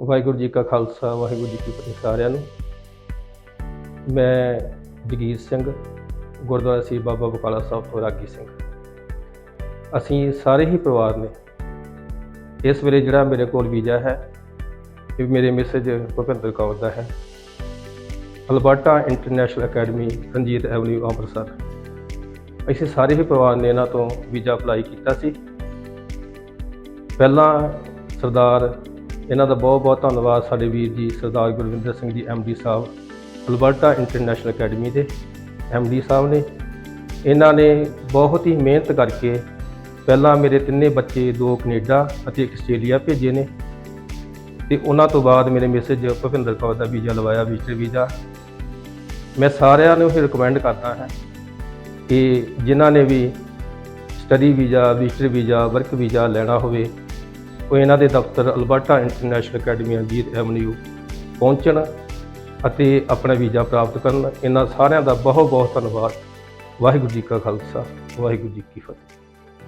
ਵਾਹਿਗੁਰੂ ਜੀ ਕਾ ਖਾਲਸਾ, ਵਾਹਿਗੁਰੂ ਜੀ ਕੀ ਫਤਿਹ ਸਾਰਿਆਂ ਨੂੰ। ਮੈਂ ਜਗੀਰ ਸਿੰਘ, ਗੁਰਦੁਆਰਾ ਸ੍ਰੀ ਬਾਬਾ ਬਕਾਲਾ ਸਾਹਿਬ ਤੋਂ ਰਾਗੀ ਸਿੰਘ। ਅਸੀਂ ਸਾਰੇ ਹੀ ਪਰਿਵਾਰ ਨੇ ਇਸ ਵੇਲੇ ਜਿਹੜਾ ਮੇਰੇ ਕੋਲ ਵੀਜ਼ਾ ਹੈ, ਇਹ ਮੇਰੇ ਮੈਸੇਜ ਭੁਪਿੰਦਰ ਕੌਰ ਦਾ ਹੈ। Alberta international academy, Ranjit avenue, Amritsar. ਅਸੀਂ ਸਾਰੇ ਹੀ ਪਰਿਵਾਰ ਨੇ ਇਹਨਾਂ ਤੋਂ ਵੀਜ਼ਾ ਅਪਲਾਈ ਕੀਤਾ ਸੀ। ਪਹਿਲਾਂ ਸਰਦਾਰ ਇਹਨਾਂ ਦਾ ਬਹੁਤ ਬਹੁਤ ਧੰਨਵਾਦ ਸਾਡੇ ਵੀਰ ਜੀ Sardar Gurwinder Singh ji D sahib, Alberta international academy ਦੇ ਡੀ ਸਾਹਿਬ ਨੇ। ਇਹਨਾਂ ਨੇ ਬਹੁਤ ਹੀ ਮਿਹਨਤ ਕਰਕੇ ਪਹਿਲਾਂ ਮੇਰੇ ਤਿੰਨੇ ਬੱਚੇ, ਦੋ ਕੈਨੇਡਾ ਅਤੇ ਇੱਕ ਆਸਟ੍ਰੇਲੀਆ ਭੇਜੇ ਨੇ। ਤੇ ਉਹਨਾਂ ਤੋਂ ਬਾਅਦ ਮੇਰੇ ਮੈਸੇਜ ਭੁਪਿੰਦਰ ਕੌਰ ਦਾ ਵੀਜ਼ਾ ਲਵਾਇਆ, ਵਿਜ਼ਟਰ ਵੀਜ਼ਾ। ਮੈਂ ਸਾਰਿਆਂ ਨੂੰ ਇਹ ਰਿਕਮੈਂਡ ਕਰਦਾ ਹਾਂ ਕਿ ਜਿਨ੍ਹਾਂ ਨੇ ਵੀ study visa, visitor visa work visa ਲੈਣਾ ਹੋਵੇ ਉਹ ਇਹਨਾਂ ਦੇ ਦਫ਼ਤਰ Alberta international academy Ajit avenue, ਪਹੁੰਚਣ ਅਤੇ ਆਪਣਾ ਵੀਜ਼ਾ ਪ੍ਰਾਪਤ ਕਰਨ। ਇਹਨਾਂ ਸਾਰਿਆਂ ਦਾ ਬਹੁਤ ਬਹੁਤ ਧੰਨਵਾਦ। ਵਾਹਿਗੁਰੂ ਜੀ ਕਾ ਖਾਲਸਾ, ਵਾਹਿਗੁਰੂ ਜੀ ਕੀ ਫਤਿਹ।